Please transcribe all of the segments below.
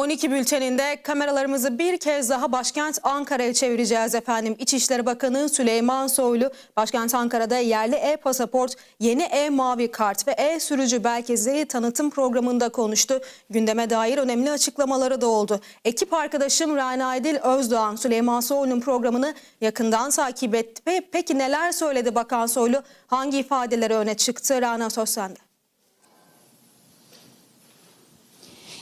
12 bülteninde kameralarımızı bir kez daha başkent Ankara'ya çevireceğiz efendim. İçişleri Bakanı Süleyman Soylu başkent Ankara'da yerli e-pasaport, yeni e-mavi kart ve e-sürücü belgesi tanıtım programında konuştu. Gündeme dair önemli açıklamaları da oldu. Ekip arkadaşım Rana Edil Özdoğan Süleyman Soylu'nun programını yakından takip etti. Pe- Peki neler söyledi Bakan Soylu? Hangi ifadeleri öne çıktı? Rana söz.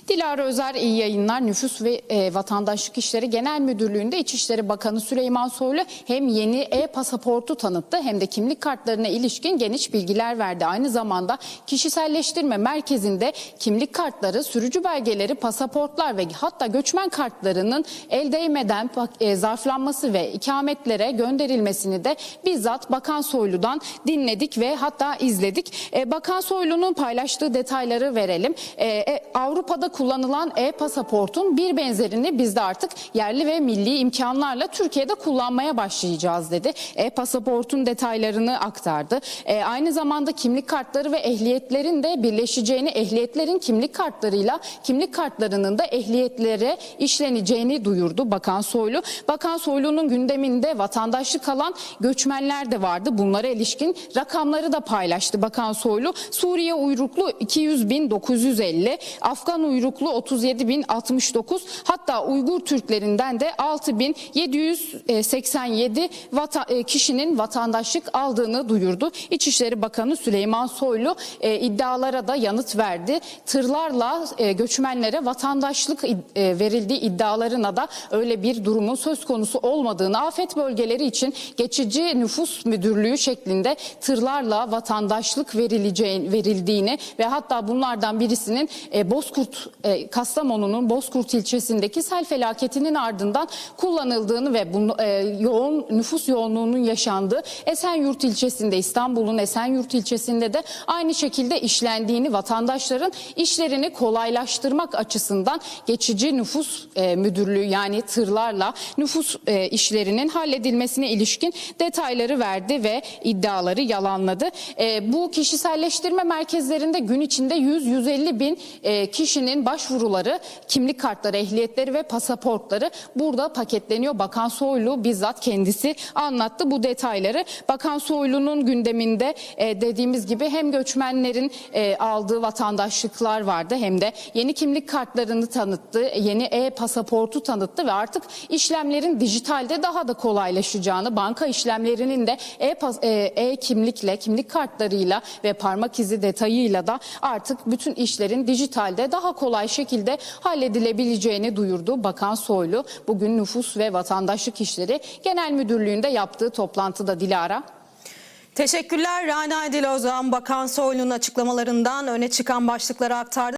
Dilara Özer iyi yayınlar. Nüfus ve e, Vatandaşlık İşleri Genel Müdürlüğü'nde İçişleri Bakanı Süleyman Soylu hem yeni e-pasaportu tanıttı hem de kimlik kartlarına ilişkin geniş bilgiler verdi. Aynı zamanda kişiselleştirme merkezinde kimlik kartları, sürücü belgeleri, pasaportlar ve hatta göçmen kartlarının el değmeden e, zarflanması ve ikametlere gönderilmesini de bizzat Bakan Soylu'dan dinledik ve hatta izledik. E, Bakan Soylu'nun paylaştığı detayları verelim. E, e, Avrupa'da kullanılan e-pasaportun bir benzerini biz de artık yerli ve milli imkanlarla Türkiye'de kullanmaya başlayacağız dedi. E-pasaportun detaylarını aktardı. E, aynı zamanda kimlik kartları ve ehliyetlerin de birleşeceğini, ehliyetlerin kimlik kartlarıyla kimlik kartlarının da ehliyetlere işleneceğini duyurdu Bakan Soylu. Bakan Soylu'nun gündeminde vatandaşlık alan göçmenler de vardı. Bunlara ilişkin rakamları da paylaştı Bakan Soylu. Suriye uyruklu 200.950, Afgan uyruklu 37.069, hatta Uygur Türklerinden de 6.787 vata- e, kişinin vatandaşlık aldığını duyurdu. İçişleri Bakanı Süleyman Soylu e, iddialara da yanıt verdi. Tırlarla e, göçmenlere vatandaşlık e, verildiği iddialarına da öyle bir durumun söz konusu olmadığını, afet bölgeleri için geçici nüfus müdürlüğü şeklinde tırlarla vatandaşlık verileceğin verildiğini ve hatta bunlardan birisinin e, Bozkurt e, Kastamonu'nun Bozkurt ilçesindeki sel felaketinin ardından kullanıldığını ve bunu, e, yoğun nüfus yoğunluğunun yaşandığı Esenyurt ilçesinde İstanbul'un Esenyurt ilçesinde de aynı şekilde işlendiğini vatandaşların işlerini kolaylaştırmak açısından geçici nüfus e, müdürlüğü yani tırlarla nüfus e, işlerinin halledilmesine ilişkin detayları verdi ve iddiaları yalanladı. E, bu kişiselleştirme merkezlerinde gün içinde 100-150 bin e, kişinin başvuruları, kimlik kartları, ehliyetleri ve pasaportları burada paketleniyor. Bakan Soylu bizzat kendisi anlattı bu detayları. Bakan Soylu'nun gündeminde e, dediğimiz gibi hem göçmenlerin e, aldığı vatandaşlıklar vardı hem de yeni kimlik kartlarını tanıttı, yeni e-pasaportu tanıttı ve artık işlemlerin dijitalde daha da kolaylaşacağını, banka işlemlerinin de e, e-kimlikle, kimlik kartlarıyla ve parmak izi detayıyla da artık bütün işlerin dijitalde daha kolay şekilde halledilebileceğini duyurdu Bakan Soylu. Bugün Nüfus ve Vatandaşlık İşleri Genel Müdürlüğü'nde yaptığı toplantıda Dilara. Teşekkürler Rana Edil Özdoğan Bakan Soylu'nun açıklamalarından öne çıkan başlıkları aktardı.